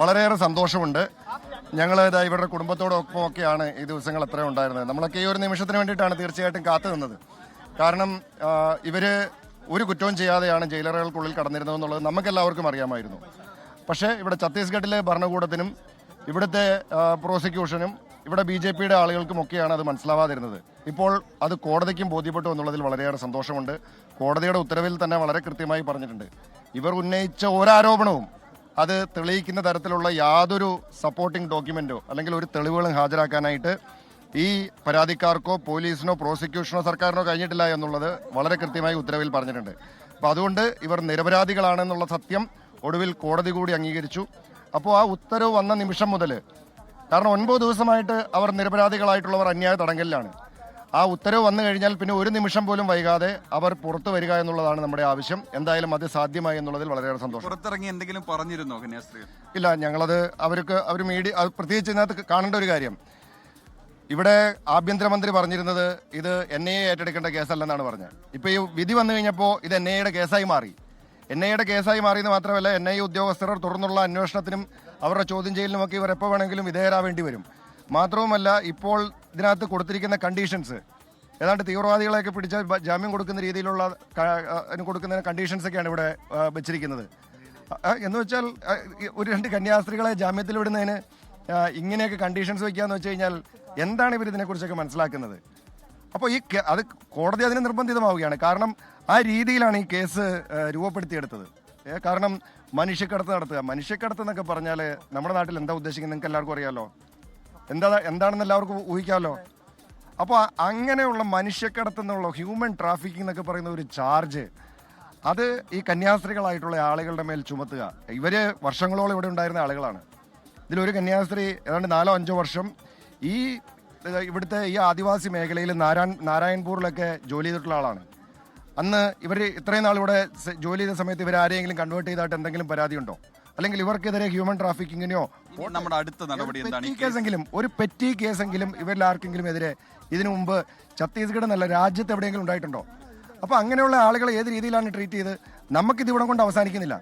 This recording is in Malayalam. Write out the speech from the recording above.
വളരെയേറെ സന്തോഷമുണ്ട്. ഞങ്ങൾ ഇതാ ഇവരുടെ കുടുംബത്തോടൊപ്പം ഒക്കെയാണ് ഈ ദിവസങ്ങൾ അത്രയും ഉണ്ടായിരുന്നത്. നമ്മളൊക്കെ ഈ ഒരു നിമിഷത്തിന് വേണ്ടിയിട്ടാണ് തീർച്ചയായിട്ടും കാത്തു നിന്നത്. കാരണം ഇവർ ഒരു കുറ്റവും ചെയ്യാതെയാണ് ജയിലറുകൾക്കുള്ളിൽ കടന്നിരുന്നതെന്നുള്ളത് നമുക്കെല്ലാവർക്കും അറിയാമായിരുന്നു. പക്ഷേ ഇവിടെ ഛത്തീസ്ഗഡിലെ ഭരണകൂടത്തിനും ഇവിടുത്തെ പ്രോസിക്യൂഷനും ഇവിടെ ബി ജെ പിയുടെ ആളുകൾക്കുമൊക്കെയാണ് അത് മനസ്സിലാവാതിരുന്നത്. ഇപ്പോൾ അത് കോടതിക്കും ബോധ്യപ്പെട്ടു എന്നുള്ളതിൽ വളരെയേറെ സന്തോഷമുണ്ട്. കോടതിയുടെ ഉത്തരവിൽ തന്നെ വളരെ കൃത്യമായി പറഞ്ഞിട്ടുണ്ട്. ഇവർ ഉന്നയിച്ച ഒരാരോപണവും അത് തെളിയിക്കുന്ന തരത്തിലുള്ള യാതൊരു സപ്പോർട്ടിംഗ് ഡോക്യുമെന്റോ അല്ലെങ്കിൽ ഒരു തെളിവുകളും ഹാജരാക്കാനായിട്ട് ഈ പരാതിക്കാർക്കോ പോലീസിനോ പ്രോസിക്യൂഷനോ സർക്കാരിനോ കഴിഞ്ഞിട്ടില്ല എന്നുള്ളത് വളരെ കൃത്യമായി ഉത്തരവിൽ പറഞ്ഞിട്ടുണ്ട്. അപ്പോൾ അതുകൊണ്ട് ഇവർ നിരപരാധികളാണെന്നുള്ള സത്യം ഒടുവിൽ കോടതി കൂടി അംഗീകരിച്ചു. അപ്പോൾ ആ ഉത്തരവ് വന്ന നിമിഷം മുതൽ കാരണം ഒൻപത് ദിവസമായിട്ട് അവർ നിരപരാധികളായിട്ടുള്ളവർ അന്യായ തടങ്കലിലാണ്. ആ ഉത്തരവ് വന്നു കഴിഞ്ഞാൽ പിന്നെ ഒരു നിമിഷം പോലും വൈകാതെ അവർ പുറത്തു വരിക എന്നുള്ളതാണ് നമ്മുടെ ആവശ്യം. എന്തായാലും അത് സാധ്യമായി എന്നുള്ളതിൽ വളരെയേറെ സന്തോഷം. പുറത്തിറങ്ങി എന്തെങ്കിലും പറഞ്ഞിരുന്നോ കന്യാസ്ത്രീ? ഇല്ല ഞങ്ങളത് അവർക്ക് അവർ മീഡിയ അത് പ്രത്യേകിച്ച് ഇതിനകത്ത് കാണേണ്ട ഒരു കാര്യം. ഇവിടെ ആഭ്യന്തരമന്ത്രി പറഞ്ഞിരുന്നത് ഇത് എൻ ഐ എ ഏറ്റെടുക്കേണ്ട കേസല്ലെന്നാണ് പറഞ്ഞത്. ഇപ്പൊ ഈ വിധി വന്നു കഴിഞ്ഞപ്പോൾ ഇത് എൻ ഐ എയുടെ കേസായി മാറി. എൻ ഐ എയുടെ കേസായി മാറിയെന്ന് മാത്രമല്ല എൻ ഐ എ ഉദ്യോഗസ്ഥർ തുടർന്നുള്ള അന്വേഷണത്തിനും അവരുടെ ചോദ്യം ചെയ്യലിനുമൊക്കെ ഇവർ എപ്പോൾ വേണമെങ്കിലും വിധേയരാവേണ്ടി വരും. മാത്രവുമല്ല ഇപ്പോൾ ഇതിനകത്ത് കൊടുത്തിരിക്കുന്ന കണ്ടീഷൻസ് ഏതാണ്ട് തീവ്രവാദികളെയൊക്കെ പിടിച്ച ജാമ്യം കൊടുക്കുന്ന രീതിയിലുള്ള കൊടുക്കുന്ന കണ്ടീഷൻസ് ഒക്കെയാണ് ഇവിടെ വെച്ചിരിക്കുന്നത്. എന്ന് വെച്ചാൽ ഒരു രണ്ട് കന്യാസ്ത്രീകളെ ജാമ്യത്തിൽ വിടുന്നതിന് ഇങ്ങനെയൊക്കെ കണ്ടീഷൻസ് വെക്കുകയെന്ന് വെച്ച് കഴിഞ്ഞാൽ എന്താണ് ഇവർ ഇതിനെക്കുറിച്ചൊക്കെ മനസ്സിലാക്കുന്നത്? അപ്പോൾ ഈ അത് കോടതി അതിന് നിർബന്ധിതമാവുകയാണ്. കാരണം ആ രീതിയിലാണ് ഈ കേസ് രൂപപ്പെടുത്തിയെടുത്തത്. കാരണം മനുഷ്യക്കടത്ത് നടത്തുക. മനുഷ്യക്കടത്ത് എന്നൊക്കെ പറഞ്ഞാൽ നമ്മുടെ നാട്ടിൽ എന്താ ഉദ്ദേശിക്കുന്നത്? നിങ്ങൾക്ക് എല്ലാവർക്കും അറിയാലോ? എന്താ എന്താണെന്ന് എല്ലാവർക്കും ഊഹിക്കാമല്ലോ. അപ്പോൾ അങ്ങനെയുള്ള മനുഷ്യക്കടത്ത് എന്നുള്ള ഹ്യൂമൻ ട്രാഫിക്കിംഗ് എന്നൊക്കെ പറയുന്ന ഒരു ചാർജ് അത് ഈ കന്യാസ്ത്രീകളായിട്ടുള്ള ആളുകളുടെ മേൽ ചുമത്തുക. ഇവർ വർഷങ്ങളോളം ഇവിടെ ഉണ്ടായിരുന്ന ആളുകളാണ്. ഇതിലൊരു കന്യാസ്ത്രീ ഏതാണ്ട് നാലോ അഞ്ചോ വർഷം ഈ ഇവിടുത്തെ ഈ ആദിവാസി മേഖലയിൽ നാരായൺ നാരായൺപൂരിലൊക്കെ ജോലി ചെയ്തിട്ടുള്ള ആളാണ്. അന്ന് ഇവർ ഇത്രയും നാൾ ഇവിടെ ജോലി ചെയ്ത സമയത്ത് ഇവർ ആരെങ്കിലും കൺവേർട്ട് ചെയ്തായിട്ട് എന്തെങ്കിലും പരാതിയുണ്ടോ? അല്ലെങ്കിൽ ഇവർക്കെതിരെ ഹ്യൂമൻ ട്രാഫിക്കിങ്ങിനെയോ നമ്മുടെ അടുത്ത നടപടി എന്താണ് ഈ കേസെങ്കിലും ഒരു പെറ്റി കേസെങ്കിലും ഇവരിൽ ആർക്കെങ്കിലും എതിരെ ഇതിനു മുമ്പ് ഛത്തീസ്ഗഡ് എന്നല്ല രാജ്യത്ത് എവിടെയെങ്കിലും ഉണ്ടായിട്ടുണ്ടോ? അപ്പൊ അങ്ങനെയുള്ള ആളുകളെ ഏത് രീതിയിലാണ് ട്രീറ്റ് ചെയ്ത്? നമുക്കിത് ഇവിടെ കൊണ്ട് അവസാനിക്കുന്നില്ല.